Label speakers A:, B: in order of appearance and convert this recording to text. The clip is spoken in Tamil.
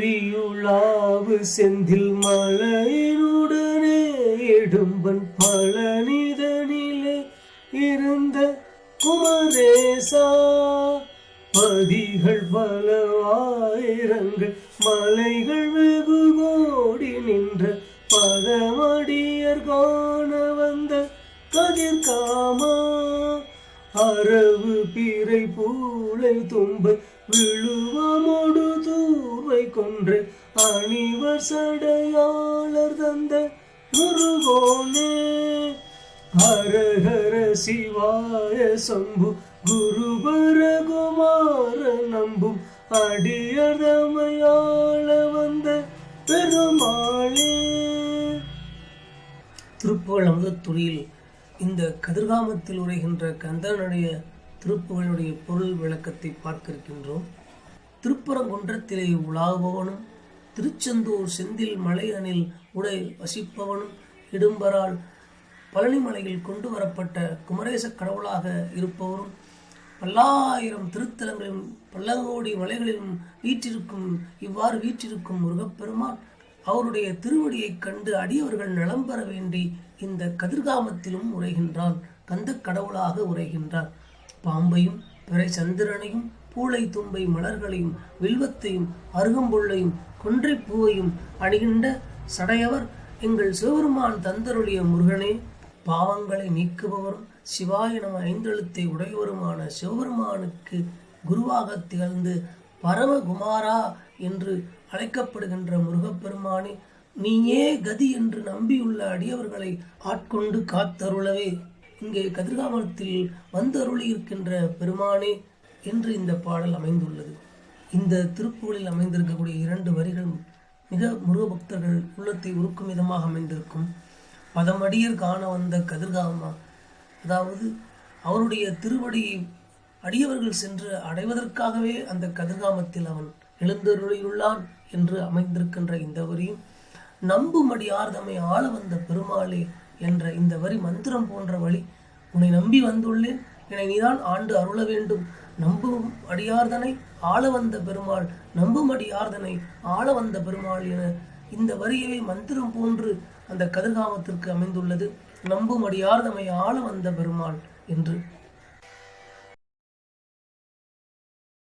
A: பரகிரியுளாவு செந்தில் மலையினுடனே எடும்பன் பழனிதனிலே இருந்த குமரேசா. பதிகள் பல ஆயிரங்கள் மலைகள் வெகு கோடி நின்ற பதமடியர் காண வந்த கதிர்காமா அரவு பிறை பூளை தும்ப விழுவமொடு கொன்று அணிவர் சடையாளர் தந்த முருகோனே. ஹரஹர சிவாய சம்பு குருபர குமார நம்பும் அடியதமையாள வந்த பெருமாளே. திருப்புகழ் அமுதத்துறையில் இந்த கதிர்காமத்தில் உரைகின்ற கந்தனுடைய திருப்புகளுடைய பொருள் விளக்கத்தை பார்க்க இருக்கின்றோம். திருப்பரங்குன்றத்திலே உலாவுபவனும் திருச்செந்தூர் செந்தில் மலையனில் உடை வசிப்பவனும் இடும்பரால் பழனிமலையில் கொண்டு வரப்பட்ட குமரேச கடவுளாக இருப்பவரும் பல்லாயிரம் திருத்தலங்களிலும் பல்லங்கோடி மலைகளிலும் வீற்றிருக்கும் இவ்வாறு வீற்றிருக்கும் முருகப்பெருமான் அவருடைய திருவடியைக் கண்டு அடியவர்கள் நலம் பெற வேண்டி இந்த கதிர்காமத்திலும் உரைகின்றான் கந்த கடவுளாக உரைகின்றான். பாம்பையும் பிறை சந்திரனையும் பூளை தும்பை மலர்களையும் வில்வத்தையும் அருகம்புள்ளையும் கொன்றைப் பூவையும் அணிகின்ற சடையவர் எங்கள் சிவபெருமான் தந்தருளிய முருகனே. பாவங்களை நீக்குபவரும் சிவாய நம ஐந்தெழுத்தை உடையவருமான சிவபெருமானுக்கு குருவாக திகழ்ந்து பரமகுமாரா என்று அழைக்கப்படுகின்ற முருகப்பெருமானே நீயே கதி என்று நம்பியுள்ள அடியவர்களை ஆட்கொண்டு காத்தருளவே. இங்கே கதிர்காமத்தில் வந்தருளி இருக்கின்ற பெருமானே என்று இந்த பாடல் அமைந்துள்ளது. இந்த திருப்புகளில் அமைந்திருக்கக்கூடிய இரண்டு வரிகள் மிக முருகபக்தர்கள் உள்ளத்தை உருக்கும் விதமாக அமைந்திருக்கும். பதமடியர் காண வந்த கதிர்காமா அதாவது அவருடைய திருவடியை அடியவர்கள் சென்று அடைவதற்காகவே அந்த கதிர்காமத்தில் அவன் எழுந்தருளியுள்ளான் என்று அமைந்திருக்கின்ற இந்த வரியும் நம்புமடியார் தம்மை ஆள வந்த பெருமாளே என்ற இந்த வரி மந்திரம் போன்ற வழி உன்னை நம்பி வந்துள்ளேன். என்னை நீதான் ஆண்டு அருள வேண்டும். நம்பும் அடியார்தனை ஆள வந்த பெருமாள் நம்பும் அடியார்தனை ஆள வந்த பெருமாள் என இந்த வரியவே மந்திரம் போன்று அந்த கதிர்காமத்திற்கு அமைந்துள்ளது. நம்பும் அடியார்தமை ஆள வந்த பெருமாள் என்று.